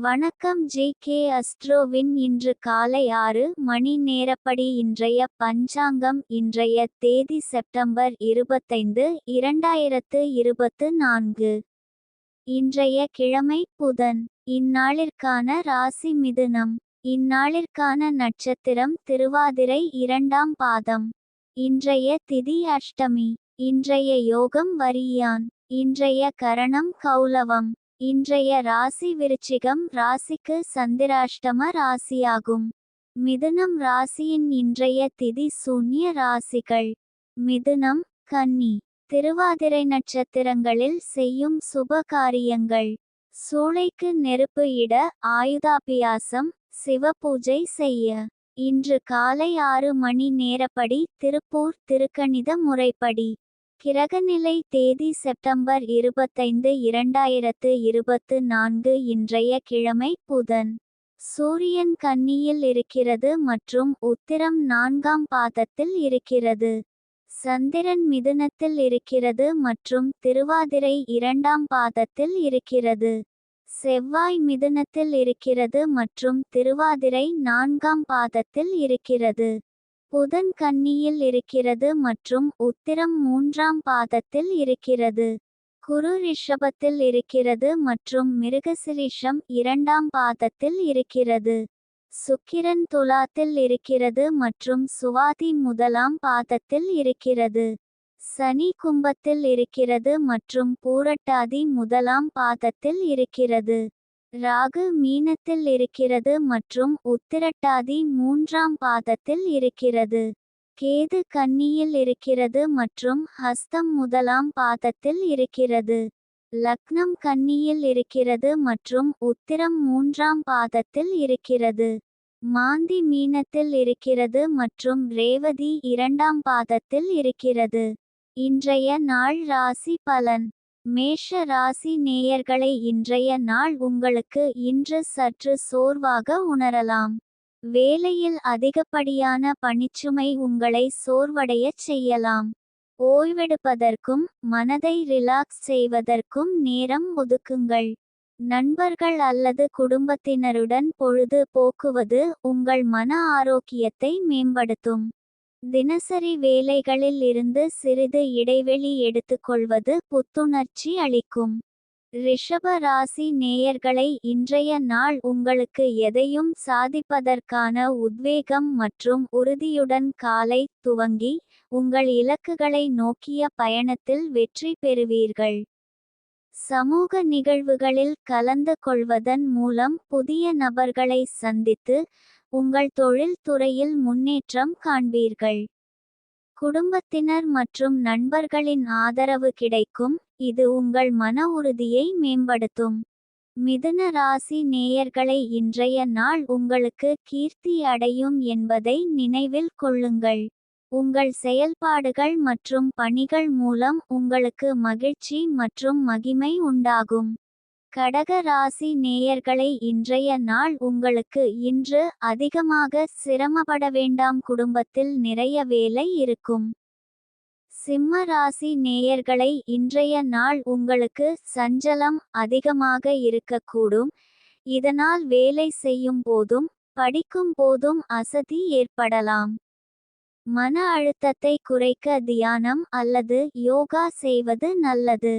வணக்கம் J K அஸ்ட்ரோவின். இன்று காலை ஆறு மணி நேரப்படி இன்றைய பஞ்சாங்கம் இன்றைய தேதி செப்டம்பர் இருபத்தைந்து இரண்டாயிரத்து இருபத்து நான்கு. இன்றைய கிழமை புதன். இந்நாளிற்கான ராசி மிதுனம். இந்நாளிற்கான நட்சத்திரம் திருவாதிரை இரண்டாம் பாதம். இன்றைய திதி அஷ்டமி. இன்றைய யோகம் வரியான். இன்றைய கரணம் கௌலவம் இன்றைய ராசி விருச்சிகம் ராசிக்கு சந்திராஷ்டம ராசியாகும். மிதுனம் ராசியின் இன்றைய திதி சூன்ய ராசிகள். மிதுனம் கன்னி. திருவாதிரை நட்சத்திரங்களில் செய்யும் சுப காரியங்கள். சூளைக்கு நெருப்பு இட ஆயுதாபியாசம் சிவபூஜை செய்ய. இன்று காலை ஆறு மணி நேரப்படி திருப்பூர் திருக்கணித முறைப்படி. கிரகநிலை தேதி செப்டம்பர் இருபத்தைந்து இரண்டாயிரத்து இருபத்து நான்கு இன்றைய கிழமை புதன். சூரியன் கன்னியில் இருக்கிறது மற்றும் உத்திரம் நான்காம் பாதத்தில் இருக்கிறது. சந்திரன் மிதுனத்தில் இருக்கிறது மற்றும் திருவாதிரை இரண்டாம் பாதத்தில் இருக்கிறது. செவ்வாய் மிதுனத்தில் இருக்கிறது மற்றும் திருவாதிரை நான்காம் பாதத்தில் இருக்கிறது. புதன் கன்னியில் இருக்கிறது மற்றும் உத்திரம் மூன்றாம் பாதத்தில் இருக்கிறது. குரு ரிஷபத்தில் இருக்கிறது மற்றும் மிருகசிரிஷம் இரண்டாம் பாதத்தில் இருக்கிறது. சுக்கிரன் துலாத்தில் இருக்கிறது மற்றும் சுவாதி முதலாம் பாதத்தில் இருக்கிறது. சனி கும்பத்தில் இருக்கிறது மற்றும் பூரட்டாதி முதலாம் பாதத்தில் இருக்கிறது. ராகு மீனத்தில் இருக்கிறது மற்றும் உத்திரட்டாதி மூன்றாம் பாதத்தில் இருக்கிறது. கேது கன்னியில் இருக்கிறது மற்றும் ஹஸ்தம் முதலாம் பாதத்தில் இருக்கிறது. லக்னம் கன்னியில் இருக்கிறது மற்றும் உத்திரம் மூன்றாம் பாதத்தில் இருக்கிறது. மாந்தி மீனத்தில் இருக்கிறது மற்றும் ரேவதி இரண்டாம் பாதத்தில் இருக்கிறது. இன்றைய நாள் ராசி பலன். மேஷ ராசி நேயர்களை இன்றைய நாள் உங்களுக்கு இன்று சற்று சோர்வாக உணரலாம். வேலையில் அதிகப்படியான பணிச்சுமை உங்களை சோர்வடையச் செய்யலாம். ஓய்வெடுப்பதற்கும் மனதை ரிலாக்ஸ் செய்வதற்கும் நேரம் ஒதுக்குங்கள். நண்பர்கள் அல்லது குடும்பத்தினருடன் பொழுது போக்குவது உங்கள் மன ஆரோக்கியத்தை மேம்படுத்தும். தினசரி வேலைகளில் இருந்து சிறிது இடைவெளி எடுத்துக்கொள்வது புத்துணர்ச்சி அளிக்கும். ரிஷப ராசி நேயர்களை இன்றைய நாள் உங்களுக்கு எதையும் சாதிப்பதற்கான உத்வேகம் மற்றும் உறுதியுடன் காலை துவங்கி உங்கள் இலக்குகளை நோக்கிய பயணத்தில் வெற்றி பெறுவீர்கள். சமூக நிகழ்வுகளில் கலந்து கொள்வதன் மூலம் புதிய நபர்களை சந்தித்து உங்கள் தொழில் துறையில் முன்னேற்றம் காண்பீர்கள். குடும்பத்தினர் மற்றும் நண்பர்களின் ஆதரவு கிடைக்கும். இது உங்கள் மன உறுதியை மேம்படுத்தும். மிதுன ராசி நேயர்களை இன்றைய நாள் உங்களுக்கு கீர்த்தி அடையும் என்பதை நினைவில் கொள்ளுங்கள். உங்கள் செயல்பாடுகள் மற்றும் பணிகள் மூலம் உங்களுக்கு மகிழ்ச்சி மற்றும் மகிமை உண்டாகும். கடக ராசி நேயர்களை இன்றைய நாள் உங்களுக்கு இன்று அதிகமாக சிரமப்பட வேண்டாம். குடும்பத்தில் நிறைய வேலை இருக்கும். சிம்ம ராசி நேயர்களை இன்றைய நாள் உங்களுக்கு சஞ்சலம் அதிகமாக இருக்கக்கூடும். இதனால் வேலை செய்யும் போதும் படிக்கும் போதும் அசதி ஏற்படலாம். மன அழுத்தத்தை குறைக்க தியானம் அல்லது யோகா செய்வது நல்லது.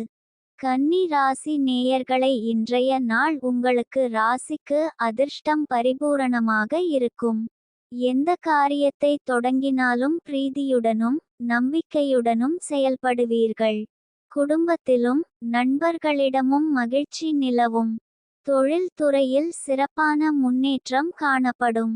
கன்னி ராசி நேயர்களை இன்றைய நாள் உங்களுக்கு ராசிக்கு அதிர்ஷ்டம் பரிபூரணமாக இருக்கும். எந்த காரியத்தை தொடங்கினாலும் பிரீதியுடனும் நம்பிக்கையுடனும் செயல்படுவீர்கள். குடும்பத்திலும் நண்பர்களிடமும் மகிழ்ச்சி நிலவும். தொழில் துறையில் சிறப்பான முன்னேற்றம் காணப்படும்.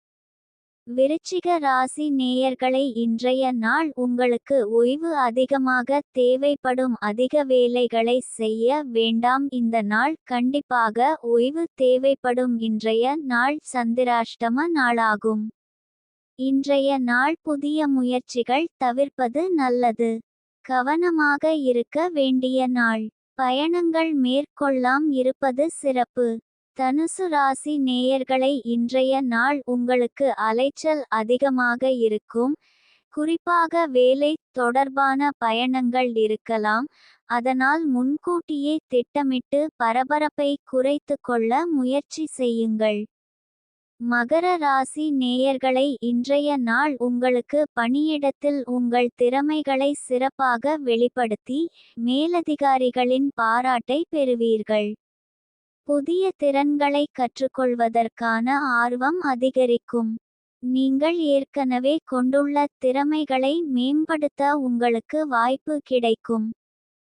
விருச்சிக ராசி நேயர்களை இன்றைய நாள் உங்களுக்கு ஓய்வு அதிகமாக தேவைப்படும் அதிக வேலைகளை செய்ய வேண்டாம். இந்த நாள் கண்டிப்பாக ஓய்வு தேவைப்படும். இன்றைய நாள் சந்திராஷ்டம நாளாகும். இன்றைய நாள் புதிய முயற்சிகள் தவிர்ப்பது நல்லது. கவனமாக இருக்க வேண்டிய நாள். பயணங்கள் மேற்கொள்ளாம். இருப்பது சிறப்பு. தனுசு ராசி நேயர்களை இன்றைய நாள் உங்களுக்கு அலைச்சல் அதிகமாக இருக்கும். குறிப்பாக வேலை தொடர்பான பயணங்கள் இருக்கலாம். அதனால் முன்கூட்டியே திட்டமிட்டு பரபரப்பை குறைத்து கொள்ள முயற்சி செய்யுங்கள். மகர ராசி நேயர்களை இன்றைய நாள் உங்களுக்கு பணியிடத்தில் உங்கள் திறமைகளை சிறப்பாக வெளிப்படுத்தி மேலதிகாரிகளின் பாராட்டை பெறுவீர்கள். புதிய திறன்களை கற்றுக்கொள்வதற்கான ஆர்வம் அதிகரிக்கும். நீங்கள் ஏற்கனவே கொண்டுள்ள திறமைகளை மேம்படுத்த உங்களுக்கு வாய்ப்பு கிடைக்கும்.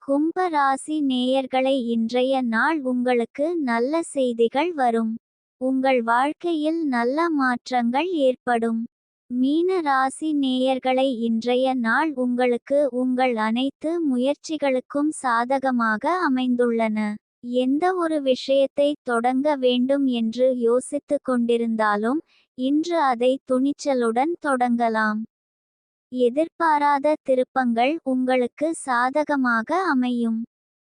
கும்ப ராசி நேயர்களை இன்றைய நாள் உங்களுக்கு நல்ல செய்திகள் வரும். உங்கள் வாழ்க்கையில் நல்ல மாற்றங்கள் ஏற்படும். மீன ராசி நேயர்களை இன்றைய நாள் உங்களுக்கு உங்கள் அனைத்து முயற்சிகளுக்கும் சாதகமாக அமைந்துள்ளன. எந்த ஒரு விஷயத்தை தொடங்க வேண்டும் என்று யோசித்துக் கொண்டிருந்தாலும் இன்று அதை துணிச்சலுடன் தொடங்கலாம். எதிர்பாராத திருப்பங்கள் உங்களுக்கு சாதகமாக அமையும்.